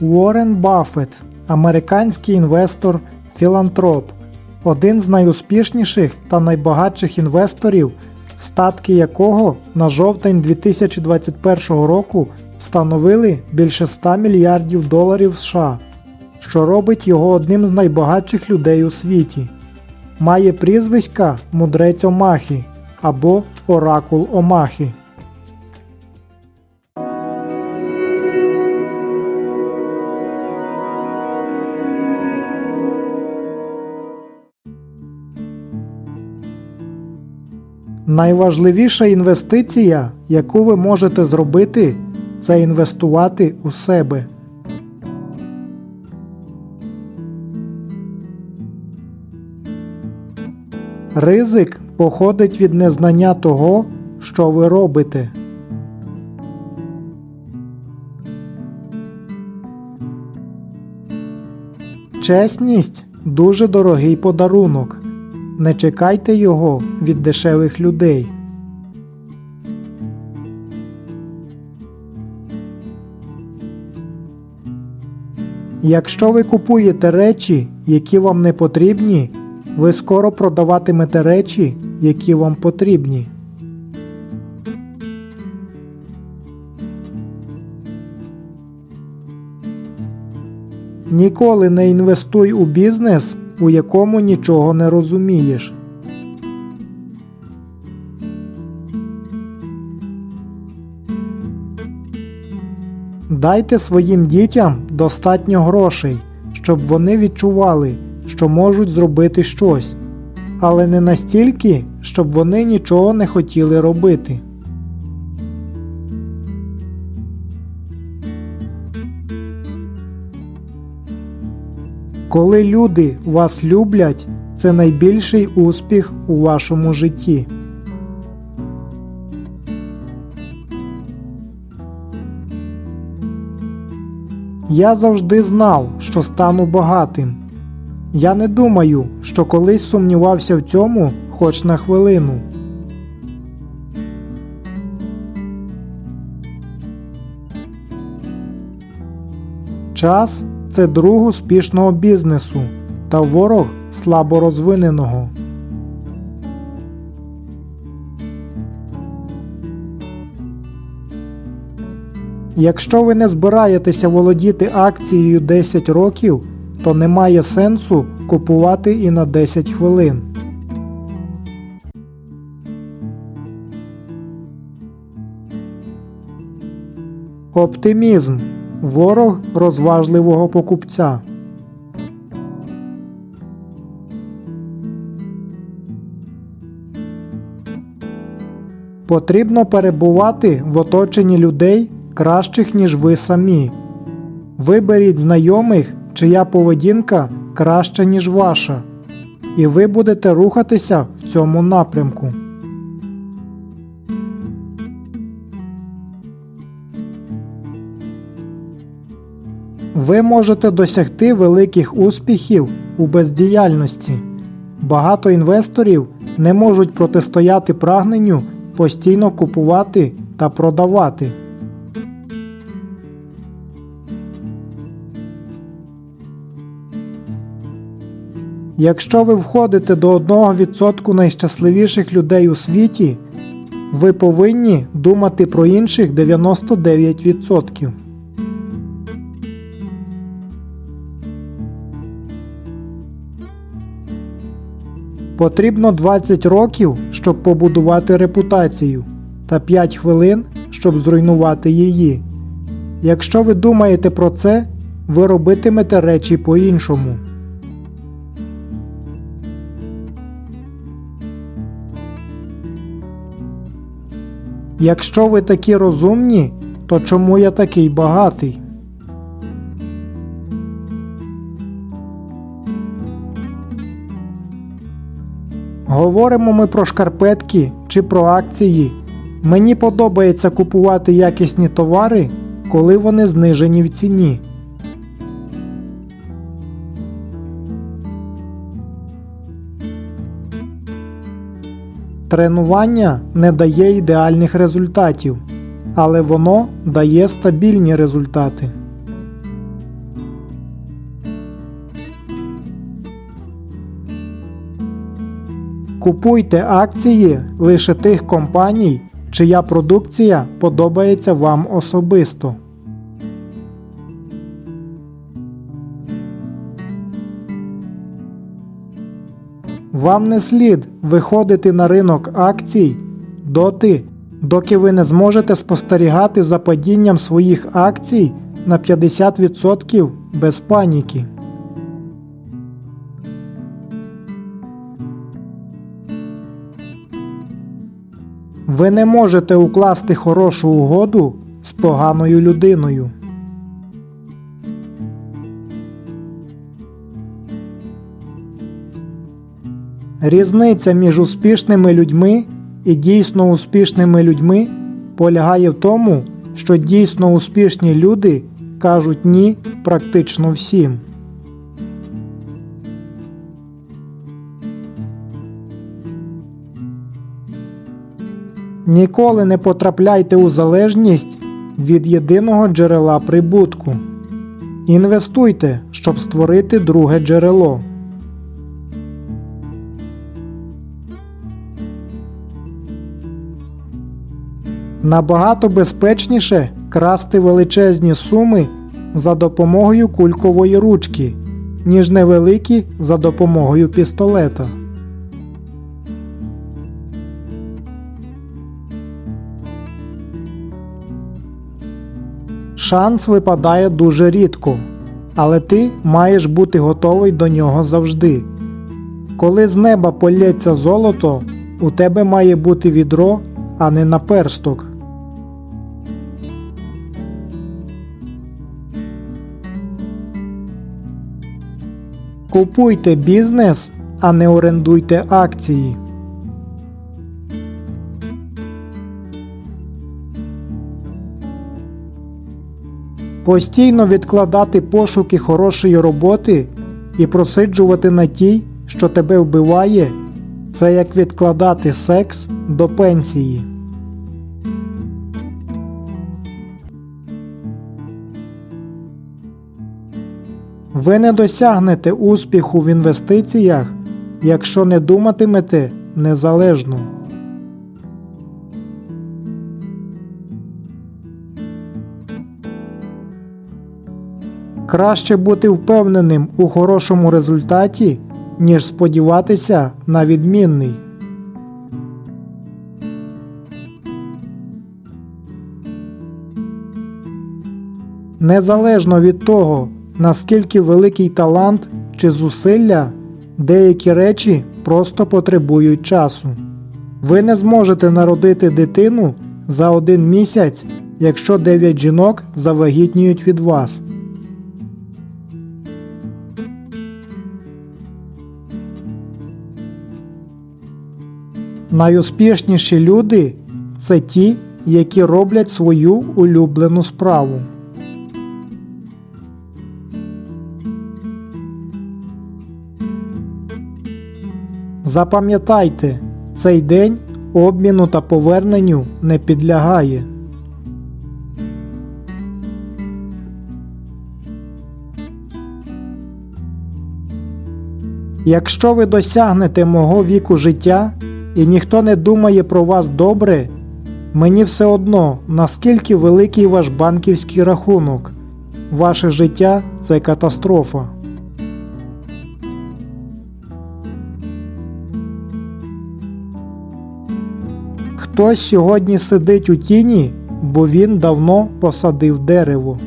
Уоррен Баффет – американський інвестор, філантроп, один з найуспішніших та найбагатших інвесторів, статки якого на жовтень 2021 року становили більше 100 мільярдів доларів США, що робить його одним з найбагатших людей у світі. Має прізвиська Мудрець Омахи або Оракул Омахи. Найважливіша інвестиція, яку ви можете зробити, це інвестувати у себе. Ризик походить від незнання того, що ви робите. Чесність дуже дорогий подарунок. Не чекайте його від дешевих людей. Якщо ви купуєте речі, які вам не потрібні, ви скоро продаватимете речі, які вам потрібні. Ніколи не інвестуй у бізнес, у якому нічого не розумієш. Дайте своїм дітям достатньо грошей, щоб вони відчували, що можуть зробити щось, але не настільки, щоб вони нічого не хотіли робити. Коли люди вас люблять, це найбільший успіх у вашому житті. Я завжди знав, що стану багатим. Я не думаю, що колись сумнівався в цьому хоч на хвилину. Час це друг успішного бізнесу та ворог слабо розвиненого. Якщо ви не збираєтеся володіти акцією 10 років, то немає сенсу купувати і на 10 хвилин. Оптимізм ворог розважливого покупця. Потрібно перебувати в оточенні людей кращих, ніж ви самі. Виберіть знайомих, чия поведінка краща, ніж ваша, і ви будете рухатися в цьому напрямку. Ви можете досягти великих успіхів у бездіяльності. Багато інвесторів не можуть протистояти прагненню постійно купувати та продавати. Якщо ви входите до 1% найщасливіших людей у світі, ви повинні думати про інших 99%. Потрібно 20 років, щоб побудувати репутацію, та 5 хвилин, щоб зруйнувати її. Якщо ви думаєте про це, ви робитимете речі по-іншому. Якщо ви такі розумні, то чому я такий багатий? Говоримо ми про шкарпетки чи про акції. Мені подобається купувати якісні товари, коли вони знижені в ціні. Тренування не дає ідеальних результатів, але воно дає стабільні результати. Купуйте акції лише тих компаній, чия продукція подобається вам особисто. Вам не слід виходити на ринок акцій доти, доки ви не зможете спостерігати за падінням своїх акцій на 50% без паніки. Ви не можете укласти хорошу угоду з поганою людиною. Різниця між успішними людьми і дійсно успішними людьми полягає в тому, що дійсно успішні люди кажуть ні практично всім. Ніколи не потрапляйте у залежність від єдиного джерела прибутку. Інвестуйте, щоб створити друге джерело. Набагато безпечніше красти величезні суми за допомогою кулькової ручки, ніж невеликі за допомогою пістолета. Шанс випадає дуже рідко, але ти маєш бути готовий до нього завжди. Коли з неба полється золото, у тебе має бути відро, а не наперсток. Купуйте бізнес, а не орендуйте акції. Постійно відкладати пошуки хорошої роботи і просиджувати на тій, що тебе вбиває, це як відкладати секс до пенсії. Ви не досягнете успіху в інвестиціях, якщо не думатимете незалежно. Краще бути впевненим у хорошому результаті, ніж сподіватися на відмінний. Незалежно від того, наскільки великий талант чи зусилля, деякі речі просто потребують часу. Ви не зможете народити дитину за один місяць, якщо 9 жінок завагітніють від вас. Найуспішніші люди це ті, які роблять свою улюблену справу. Запам'ятайте, цей день обміну та поверненню не підлягає. Якщо ви досягнете мого віку життя і ніхто не думає про вас добре, мені все одно, наскільки великий ваш банківський рахунок. Ваше життя це катастрофа. Хтось сьогодні сидить у тіні, бо він давно посадив дерево.